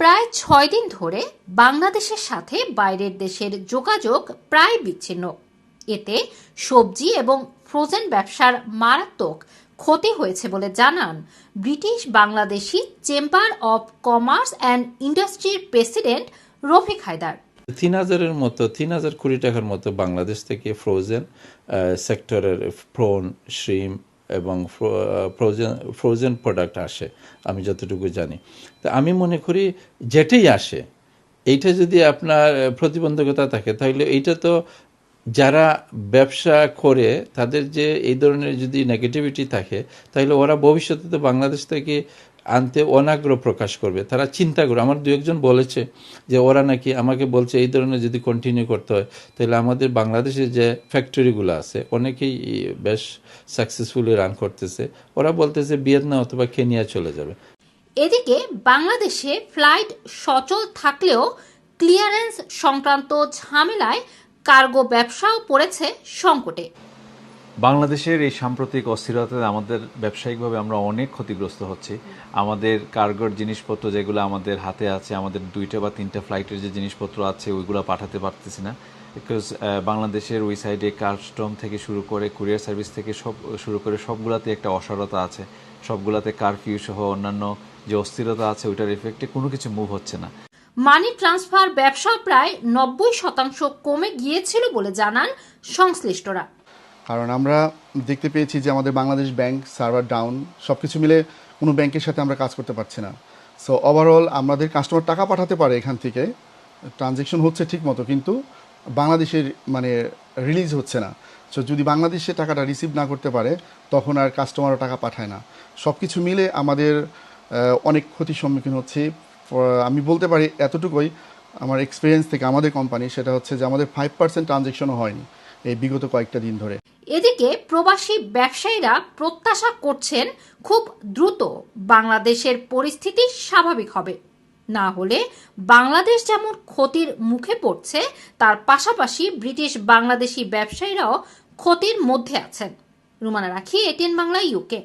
প্রায় ছয় দিন ধরে বাংলাদেশের সাথে বাইরের দেশের যোগাযোগ প্রায় বিচ্ছিন্ন। এতে সবজি এবং ফ্রোজেন ব্যবসার মারাত্মক ক্ষতি হয়েছে বলে জানান British Bangladeshi chamber of commerce and ইন্ডাস্ট্রির প্রেসিডেন্ট রফিক হায়দার। তিন হাজারের মতো, তিন হাজার কোটি টাকার মতো বাংলাদেশ থেকে ফ্রোজেন সেক্টরের প্রন শ্রিম এবং ফ্রোজেন ফ্রোজেন প্রোডাক্ট আসে, আমি যতটুকু জানি। তা আমি মনে করি যেটাই আসে, এইটা যদি আপনার প্রতিবন্ধকতা থাকে, তাহলে এইটা তো যারা ব্যবসা করে, তাদের যে এই ধরনের যদি নেগেটিভিটি থাকে, তাহলে ওরা ভবিষ্যতে তো বাংলাদেশ থেকে আনতে অনাগ্রহ প্রকাশ করবে। তারা চিন্তা করবে। আমার দু একজন বলেছে যে, ওরা নাকি আমাকে বলছে এই ধরনের যদি কন্টিনিউ করতে হয়, তাহলে আমাদের বাংলাদেশের যে ফ্যাক্টরিগুলো আছে, অনেকেই বেশ সাকসেসফুলি রান করতেছে। ওরা বলতেছে ভিয়েতনাম অথবা কেনিয়া চলে যাবে। এদিকে বাংলাদেশে ফ্লাইট সচল থাকলেও ক্লিয়ারেন্স সংক্রান্ত ঝামেলায় কার্গো ব্যবসাও পড়েছে সংকটে। বাংলাদেশের এই সাম্প্রতিক অস্থিরতাতে আমাদের ব্যবসায়িকভাবে আমরা অনেক ক্ষতিগ্রস্ত হচ্ছি। আমাদের কার্গোর জিনিসপত্র যেগুলো আমাদের হাতে আছে, আমাদের দুইটা বা তিনটা ফ্লাইটের যে জিনিসপত্র আছে, ওইগুলো পাঠাতে পারতেছি না। বিকজ বাংলাদেশের ওই সাইডে কাস্টম থেকে শুরু করে কুরিয়ার সার্ভিস থেকে সব, শুরু করে সবগুলাতে একটা অসারতা আছে। সবগুলাতে কারফিউ সহ অন্যান্য যে অস্থিরতা আছে, ওইটার এফেক্টে কোনো কিছু মুভ হচ্ছে না। মানি ট্রান্সফার ব্যবসা প্রায় নব্বই শতাংশ কমে গিয়েছিল বলে জানান সংশ্লিষ্টরা। কারণ আমরা দেখতে পেয়েছি যে আমাদের বাংলাদেশ ব্যাংক সার্ভার ডাউন সব কিছু মিলে কোনো ব্যাংকের সাথে আমরা কাজ করতে পারছি না। সো ওভারঅল আমাদের কাস্টমার টাকা পাঠাতে পারে এখান থেকে ট্রানজেকশন হচ্ছে ঠিক মতো, কিন্তু বাংলাদেশের মানে রিলিজ হচ্ছে না। সো যদি বাংলাদেশে টাকাটা রিসিভ না করতে পারে, তখন আর কাস্টমারও টাকা পাঠায় না। সব কিছু মিলে আমাদের অনেক ক্ষতির সম্মুখীন হচ্ছি। আমি বলতে পারি এতটুকুই, আমার এক্সপিরিয়েন্স থেকে আমাদের কোম্পানি সেটা হচ্ছে যে আমাদের ফাইভ পার্সেন্ট ট্রানজেকশনও হয়নি এই বিগত কয়েকটা দিন ধরে। এদিকে প্রবাসী ব্যবসায়ীরা প্রত্যাশা করছেন খুব দ্রুত বাংলাদেশের পরিস্থিতি স্বাভাবিক হবে। না হলে বাংলাদেশ যেমন ক্ষতির মুখে পড়ছে, তার পাশাপাশি ব্রিটিশ বাংলাদেশি ব্যবসায়ীরাও ক্ষতির মধ্যে আছেন। রুমানা রাখি এটিএন বাংলা ইউকে